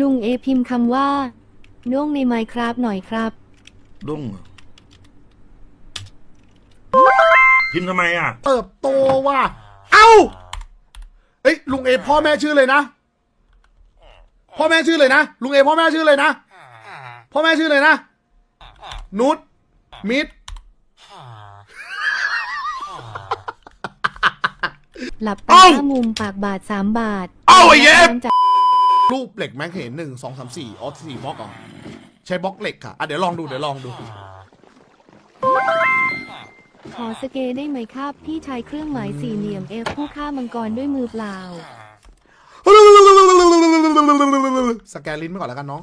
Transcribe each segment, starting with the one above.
ลุงเอพิมพ์คำว่าน่วงในไมครับหน่อยครับ ดุ้งเหรอพิมพ์ทำไมอะ เติบโตว่ะ เอ้า เอ้ยลุงเอพ่อแม่ชื่อเลยนะ พ่อแม่ชื่อเลยนะ ลุงเอพ่อแม่ชื่อเลยนะ พ่อแม่ชื่อเลยนะ นุช มิด หลับตาเอ้า ห้ามุมปากบาทสามบาทเอ้าไอ้เย็บ จาก รูปเหล็กแม็กเห็นหนึ่งสองสามสี่อ๋อสี่บล็อกเหรอใช้บล็อกเหล็กค่ะอะเดี๋ยวลองดูเดี๋ยวลองดู ขอสเกได้ไหมครับพี่ชายเครื่องหมายสี่เหลี่ยมเอฟผู้ฆ่ามังกรด้วยมือเปล่า สแกนลิ้นไปก่อนแล้วกันน้อง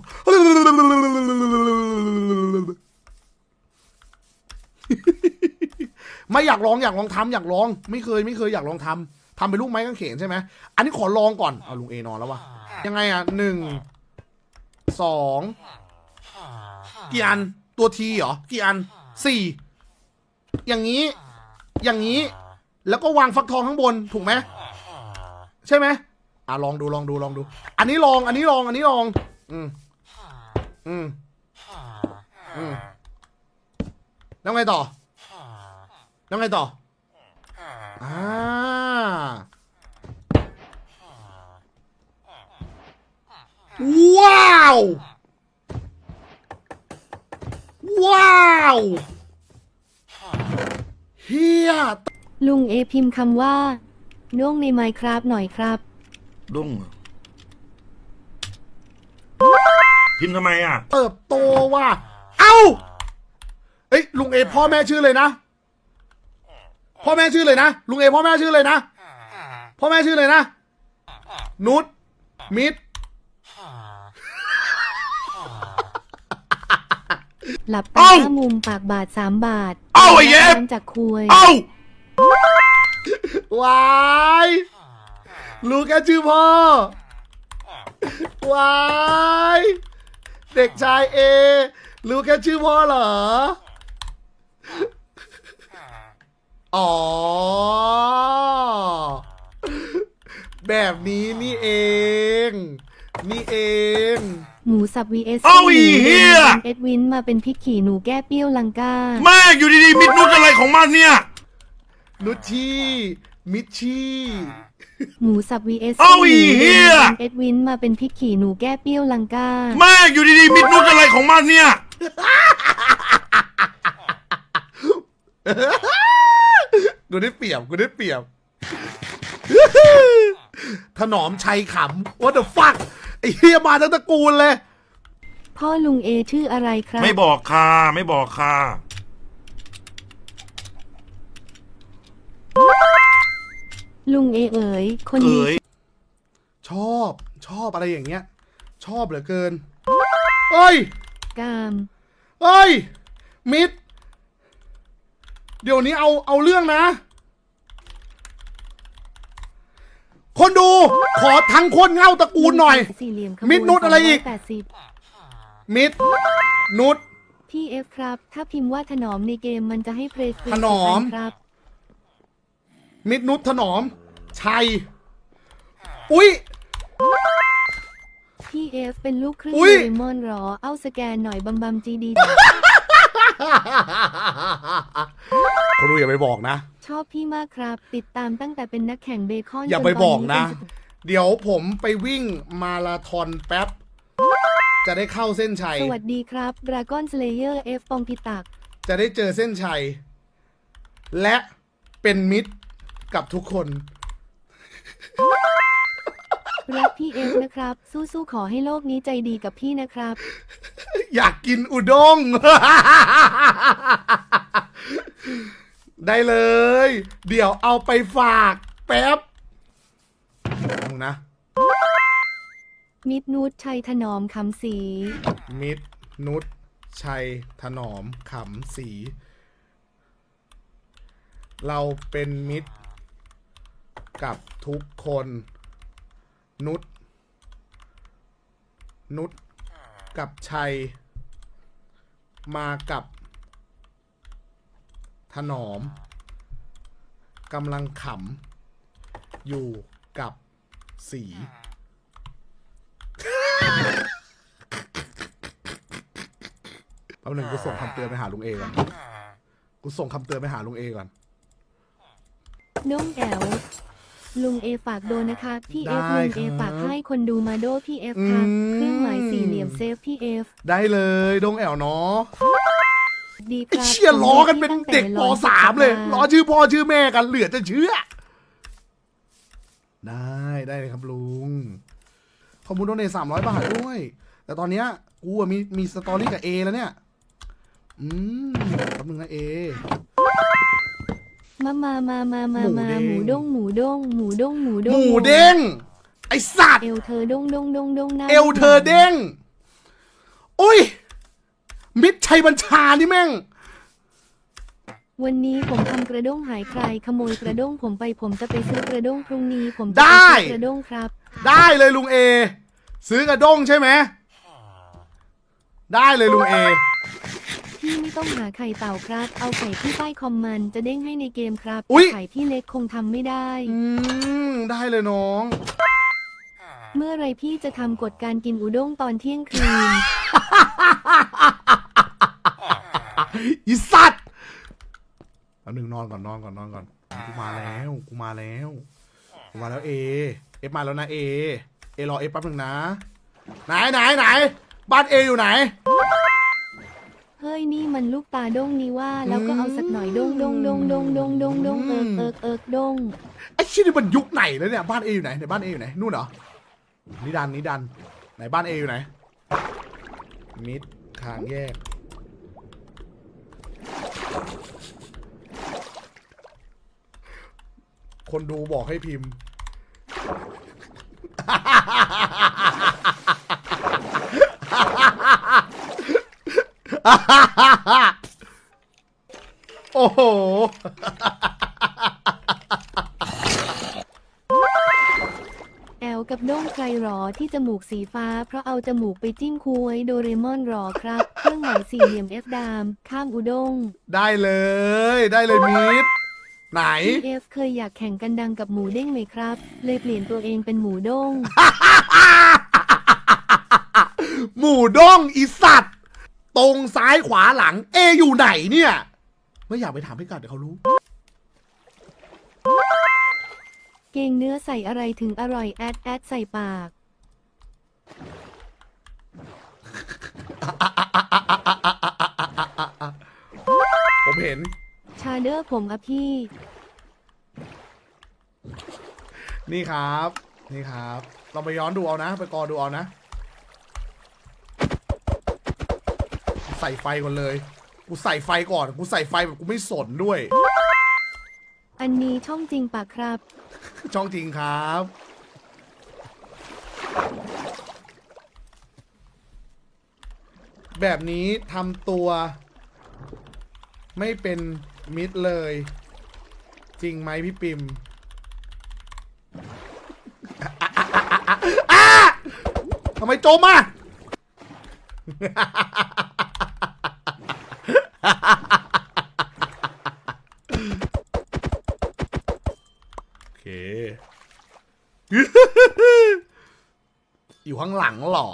ไม่อยากลองอยากลองทำอยากลอง ไม่เคยไม่เคยอยากลองทำทำเป็นลูกไม้กางเขนใช่ไหมอันนี้ขอลองก่อนเอาลุงเอนอนแล้ววะ ยังไงอะหนึ่งสองกี่อันตัวทีเหรอกี่อันสี่อย่างนี้ อย่างนี้ แล้วก็วางฟักทองข้างบนถูกไหมใช่ไหมอะลองดูลองดูลองดู อันนี้ลอง อันนี้ลอง อันนี้ลอง อืมอืมอืมแล้วไงต่อแล้วไงต่ออ่า ว้าว ว้าวเฮียลุงเอพิมพ์คำว่าน่วงในไมครับหน่อยครับ ดุ้งเหรอพิมพ์ทำไมอะ เติบโตว่ะ เอ้า เอ้ยลุงเอพ่อแม่ชื่อเลยนะ พ่อแม่ชื่อเลยนะ ลุงเอพ่อแม่ชื่อเลยนะ พ่อแม่ชื่อเลยนะ นุชมิด หลับตาเอ้าห้ามุมปากบาทสามบาทเอ้าไอ้เย็บน้ำจากคุย เอ้าวายรู้แค่ชื่อพ่อวายเด็กชายเอรู้แค่ชื่อพ่อเหรอ อ๋อ แบบนี้นี่เอง นี่เอง หมูสับ vs เอ้าอีเหี้ย เอ็ดวินมาเป็นพริกขี่หนูแก้เปรี้ยวลังกา แม่งอยู่ดีๆมิดนุษอะไรของมันเนี่ย นุชชีมิชชีหมูสับ vs เอ้าอีเหี้ย เอ็ดวินมาเป็นพริกขี่หนูแก้เปรี้ยวลังกา แม่งอยู่ดีๆมิดนุษอะไรของมันเนี่ย กูได้เปรียบกูได้เปรียบ ถนอมชัยขำ what the fuck ไอ้ เฮียมาทั้งตระกูลเลย พ่อลุงเอชื่ออะไรครับ ไม่บอกค่ะไม่บอกค่ะลุงเอเอ๋ยคนนี้เอ๋ยชอบชอบอะไรอย่างเงี้ย ชอบเหลือเกินเอ้ยกาม เอ้ยมิด เดี๋ยวนี้เอาเอาเรื่องนะ คนดูขอทั้งโคนเง่าตระกูลหน่อย สี่เหลี่ยมขมิดนุชอะไรอีกแปดสิบมิดนุช พี่เอฟครับ ถ้าพิมพ์ว่าถนอมในเกมมันจะให้เพลย์ฟรีถนอมครับ มิดนุชถนอม ชัย อุ๊ย พี่เอฟเป็นลูกครึ่งอุ๊ยเดมอนหรอ เอาสแกนหน่อยบัมบัมจีดี คนดูอย่าไปบอกนะ ชอบพี่มากครับ ติดตามตั้งแต่เป็นนักแข่งเบคอนอย่าจไปตบอกนะเป็เดี๋ยวผมไปวิ่งมาราธอนแป๊บ จะได้เข้าเส้นชัย สวัสดีครับดราก้อนสเลเยอร์เอฟปองพิตัก จะได้เจอเส้นชัย และเป็นมิตรกับทุกคน รักพี่เอฟนะครับ สู้ๆขอให้โลกนี้ใจดีกับพี่นะครับ อยากกินอุด้ง ได้เลย เดี๋ยวเอาไปฝากแป๊บเอานะ มิดนูดชัยถนอมคำศรีมิตรนุชชัยถนอมขำสี เราเป็นมิตร กับทุกคน นุชนุชกับชัย มากับ ถนอมกำลังขำอยู่กับสี แป๊หนึ่งกูส่งคำเตือนไปหาลุงเอก่อน กูส่งคำเตือนไปหาลุงเอก่อน น้องแอล ลุงเอฝากโดนนะคะพี่เอฟได้ลุงเอครับฝากให้คนดูมาโดพี่เอฟค่ะอืม เครื่องหมายสี่เหลี่ยมเซฟพี่เอฟได้เลยดงแอลเนาะ ดีคไอ้รับเชี่ยล้อกันเป็นเด็กปสามเลยล้ออชื่อพ่อชื่อแม่กันเหลือจะเชื่อ ได้ได้เลยครับลุง ขอบคุณโดเนทสามร้อยบาทด้วย แต่ตอนเนี้ยกูอะมีมีสตอรี่กับเอแล้วเนี่ย อืมแป๊บนึงนะเอ มามามามามาหมูมาเด้งหมูด้งหมูด้งหมูด้งหมูหด้งมูเด้ง ไอสัตว์ เอวเธอด้งด้งด้งด้งหน้าเอวเธอเด้งอุ้ย มิดชัยบัญชานี่แม่ง วันนี้ผมทำกระด้งหายใครขโมยกระด้งผมไปผมจะไปซื้อกระด้งพรุ่งนี้ผมจะได้ ไปซื้อกระด้งครับ ได้เลยลุงเอ ซื้อกระด้งใช่ไหม ได้เลยลุงเอ พี่ไม่ต้องหาไข่เต่าครับ เอาไข่ที่ใต้คอมมันจะเด้งให้ในเกมครับอุ๊ย ไข่พี่เล็กคงทำไม่ได้ อืมได้เลยน้อง เมื่อไรพี่จะทำกฎการกินอุด้งตอนเที่ยงคืน อีสัตว์เอาหนึ่งนอนก่อนนอนก่อนนอนก่อน กูมาแล้ว กูมาแล้ว กูมาแล้วเอ เอฟมาแล้วนะเอ เอรอเอฟแป๊บหนึ่งนะ ไหนไหนไหน บ้านเออยู่ไหนเฮ้ยนี่มันลูกตาด้งนี่ว่า แล้วก็เอาสักหน่อยด้งด้งด้งด้งด้งด้งด้งเอิกเอิกเอิกด้งไอ้ชิ้นนี่มันยุคไหนแล้วเนี่ยบ้านเออยู่ไหนไหนบ้านเออยู่ไหนนู่นเหรอนิดันนิดันไหนบ้านเออยู่ไหนมิดทางแยกคนดูบอกให้พิมพ์ โอ้โห แอลกับด้งใครหรอที่จมูกสีฟ้า เพราะเอาจมูกไปจิ้มคุยโดเรมอนหรอครับ เครื่องหมายสี่เหลี่ยมเอฟดาม ข้ามอุด้ง ได้เลย ได้เลยมิดไหนพี่เอฟเคยอยากแข่งกันดังกับหมูเด้งไหมครับ เลยเปลี่ยนตัวเองเป็นหมูด้ง หมู่ด้งอีสัตว์ ตรงซ้ายขวาหลัง เออยู่ไหนเนี่ย ไม่อยากไปถามพี่กัดเดี๋ยวเขารู้ เกงเนื้อใส่อะไรถึงอร่อยแอดแอดใส่ปาก ผมเห็น ชาเดอร์ผมอะพี่ นี่ครับ นี่ครับลองไปย้อนดูเอานะ ไปกอดูเอานะ ใส่ไฟก่อนเลย กูใส่ไฟก่อน กูใส่ไฟแบบกูไม่สนด้วย อันนี้ช่องจริงปากครับ ช่องจริงครับ แบบนี้ทำตัว ไม่เป็นมิตรเลย จริงไหมพี่ปิมอะทำไมโจมอะ โอเค อยู่ข้างหลังเหรอ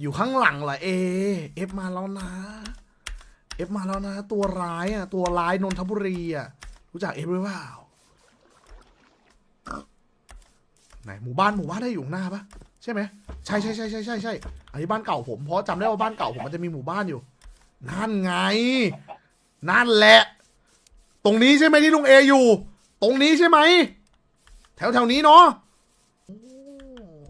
อยู่ข้างหลังเหรอเอ เอฟมาแล้วนะ เอฟมาแล้วนะ ตัวร้ายอะ ตัวร้ายนนทบุรีอะ รู้จักเอฟหรือเปล่า ไหนหมู่บ้านหมู่บ้านได้อยู่ข้างหน้าปะใช่ไหมใช่ใช่ใช่ใช่ใช่ใช่อันนี้บ้านเก่าผมเพราะจำได้ว่าบ้านเก่าผมมันจะมีหมู่บ้านอยู่ นั่นไง นั่นแหละ ตรงนี้ใช่ไหมที่ลุงเออยู่ ตรงนี้ใช่ไหม แถวแถวๆนี้เนาะโอ้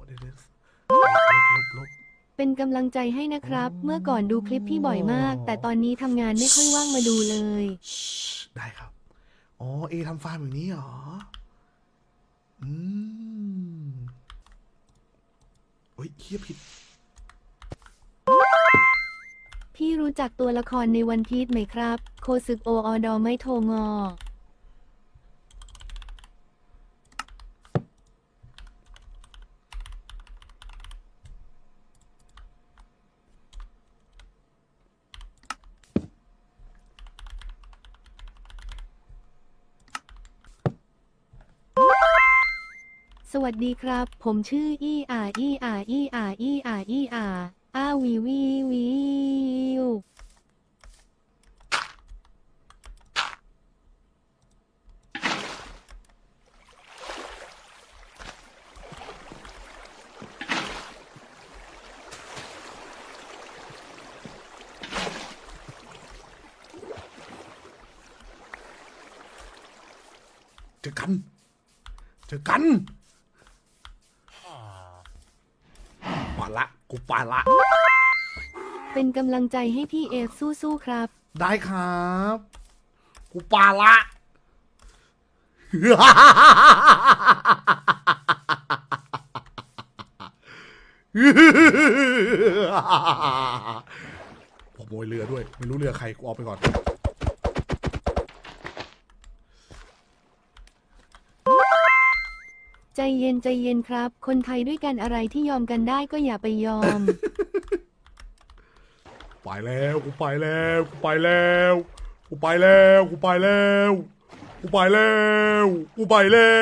เดี๋ยวๆลบลบลบ เป็นกำลังใจให้นะครับ เมื่อก่อนดูคลิปพี่บ่อยมาก แต่ตอนนี้ทำงานไม่ค่อยว่างมาดูเลยชิได้ครับ อ๋อ เอทำฟาร์มอย่างนี้เหรอ อืมโอ้ยเฮียผิด รู้จักตัวละครในวันพีชไหมครับ โคซึกโออดอไม่โทงอ สวัสดีครับ ผมชื่ออีอาอีอาอีอาอีอาอีอา อาวีวีวเจอกัน เจอกัน ปาละกูปาละ เป็นกำลังใจให้พี่เอฟสู้ๆครับ ได้ครับ กูปาละ ขโมยเรือด้วย ไม่รู้เรือใครกูเอาไปก่อน ใจเย็นใจเย็นครับ คนไทยด้วยกันอะไรที่ยอมกันได้ก็อย่าไปยอม ไปแล้วกูไปแล้วกูไปแล้วกูไปแล้วกูไปแล้วกูไปแล้วกูไปแล้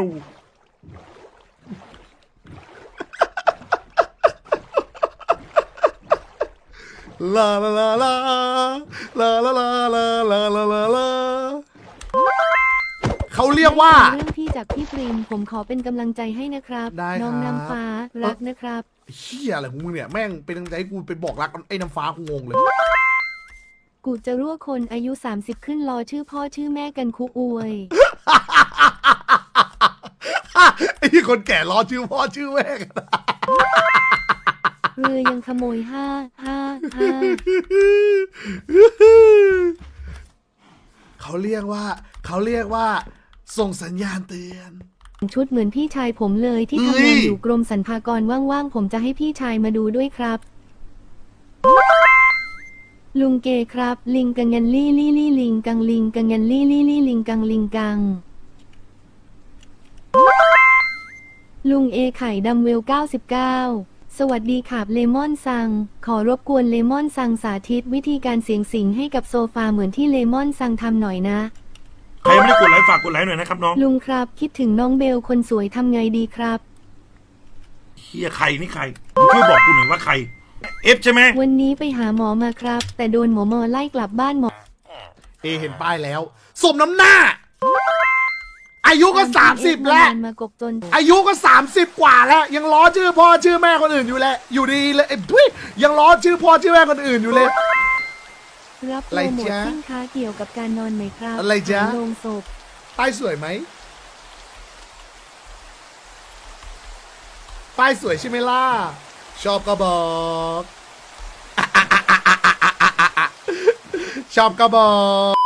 วลาลาลาลาลาลาลาลาลาลาลาลาเขาเรียกว่าเรื่องพี่ จากพี่ปริมผมขอเป็นกำลังใจให้นะครับได้น้องครับ น้ำฟ้ารักนะครับ เฮียอะไรของมึงเนี่ยแม่งเป็นกำลังใจให้กูไปบอกรักไอ้น้ำฟ้ากูงงเลย กูจะรั่วคนอายุ 30 ขึ้นรอชื่อพ่อชื่อแม่กันคุอวย ไอ้ที่คนแก่รอชื่อพ่อชื่อแม่กันเรือยังขโมยห้าห้าห้าเขาเรียกว่า เขาเรียกว่า ส่งสัญญาณเตือน ชุดเหมือนพี่ชายผมเลยที่เฮ้ทำยงานอยู่กรมสรรพากรว่างๆผมจะให้พี่ชายมาดูด้วยครับ ลุงเกครับ ลิงกังยันลี่ลี่ลี่ลิงกังลิงกังยันลี่ลี่ลี่ลิงกังลิงกังลุงเอไข่ดำเวล 99 สวัสดีครับเลมอนซัง ขอรบกวนเลมอนซังสาธิตวิธีการเสียงสิงให้กับโซฟาเหมือนที่เลมอนซังทำหน่อยนะ ใครยังไม่ได้กดไลค์ฝากกดไลค์หน่อยนะครับน้องลุงครับ คิดถึงน้องเบลคนสวยทำไงดีครับ เฮียใครนี่ใครมึงช่วยบอกกูหน่อยว่าใคร เอฟใช่ไหมวันนี้ไปหาหมอมาครับ แต่โดนหมอมอไล่กลับบ้านหมอเอเห็นป้ายแล้ว สมน้ำหน้า อายุก็สามสิบแล้ว มากบจนอายุก็สามสิบกว่าแล้ว ยังล้อชื่อพ่อชื่อแม่คนอื่นอยู่เลยอยู่ดีเลยเอ้ยทุยยังล้อชื่อพ่อชื่อแม่คนอื่นอยู่เลย รับโปอะไรรโมทจ๊ะสินค้าเกี่ยวกับการนอนไหมครับอะไรจ๊ะ โรงศพป้ายสวยไหม ป้ายสวยใช่ไหมล่ะ ชอบก็บอก ชอบก็บอก